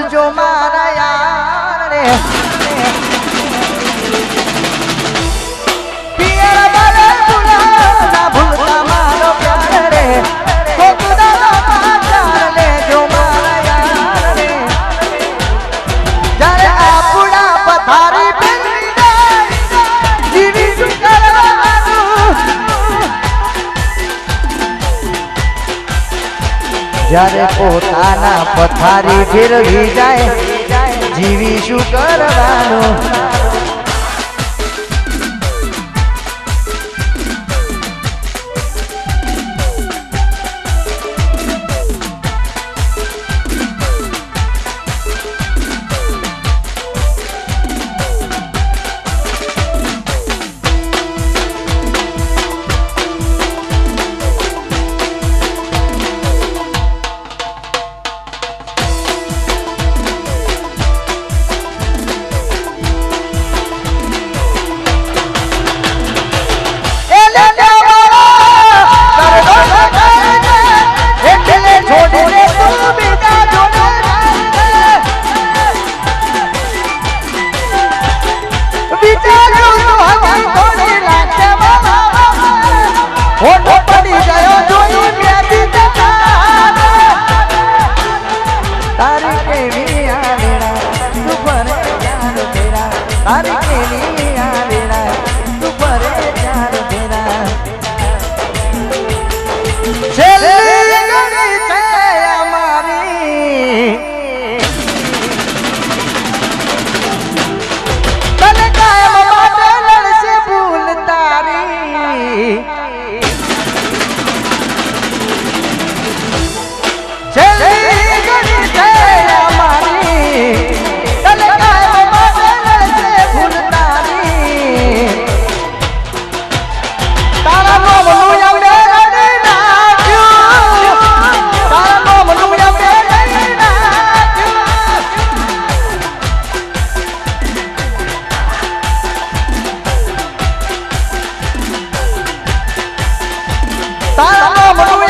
હસજો મારા યાર રે. જ્યારે ના પથારી ફેરવી જાય જીવી જીવીશું કરવાનું. તારા મનવે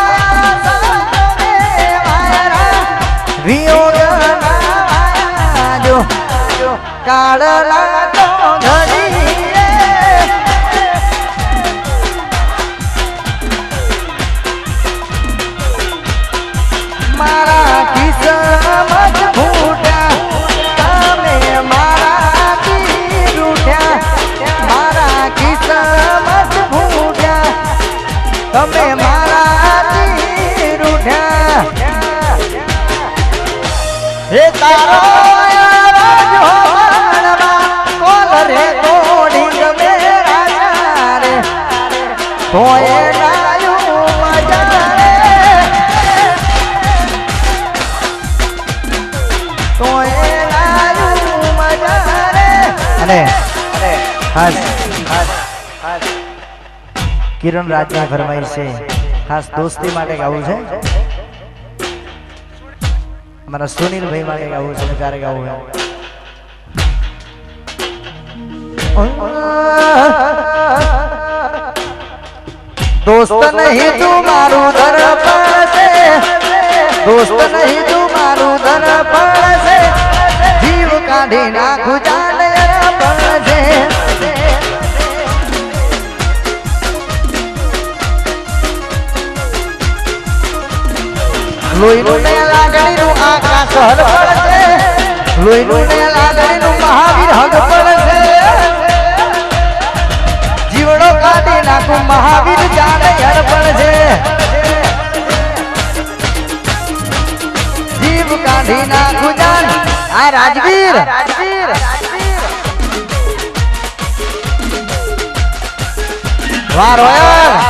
કાળલા તો ઘડી મારા કિરણ રાજના ફરમાય છે. ખાસ દોસ્તી માટે ગાવું છે. અમારા સુનિલભાઈ માટે ગાવું છે. ક્યારે ગાવું છે. દોસ્ત નહીં તું મારું ધર પડશે દોસ્ત નહીં તું મારું ધર પડશે જીવ કાઢી નાખું જાને પડશે લોહીનું ને લાગણીનું આકાશ હરપળ છે લોહીનું ને લાગણીનું મહાવીર હગ પડશે. જીવડો કાઢી નાખું મહાવીર નાખું જાણ આ વાહ રોયલ.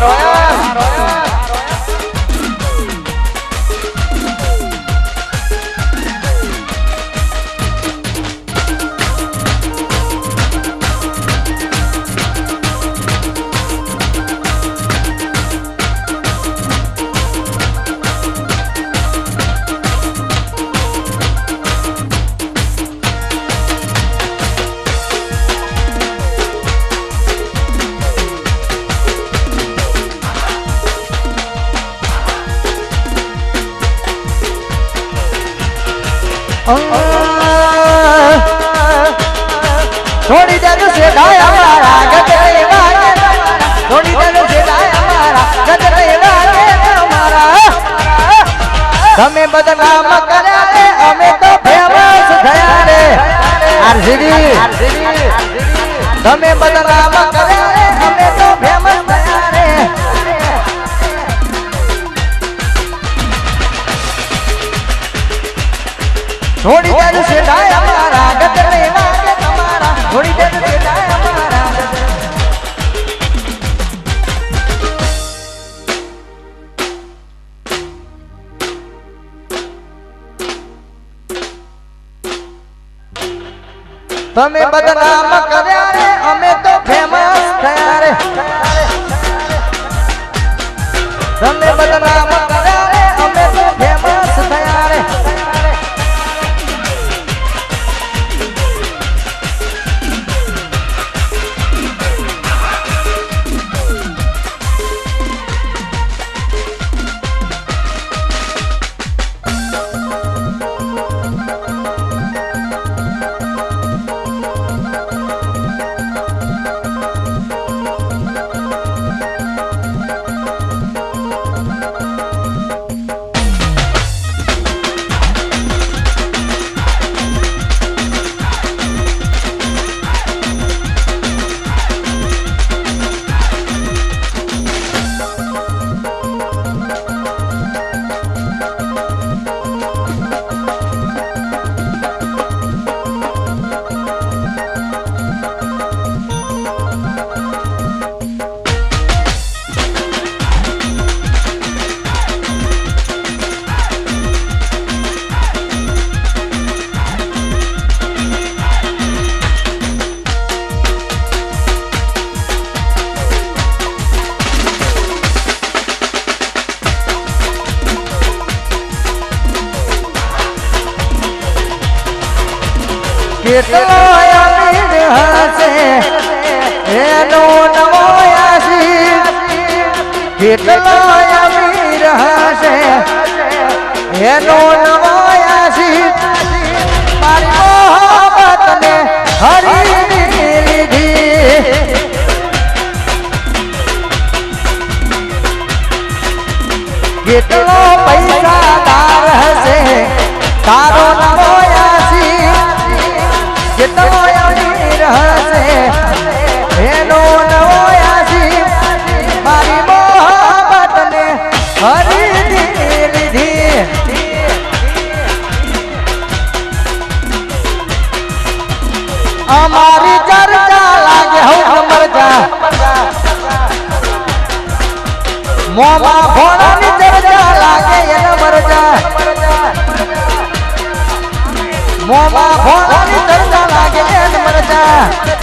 થોડી દેર ડાય અમારા ગજરે વાગે થોડી દેર ડાય અમારા ગજરે વાગે અમારા. તમે બદનામ કર્યા રે અમે તો ફેમસ થયા રે આરસીડી તમે બદનામ તમે બદનામ કર્યા રે અમે તો ફેમસ થયા રે તમે બદનામ કેટલો અમીર હશે એનો નવો આશીષ કેટલો અમીર રહશે એનો નવાયાસી મારી મોહબ્બતને હરી લીધી પૈસા પૈસાદાર હશે તારો નવાયાસી Yeah.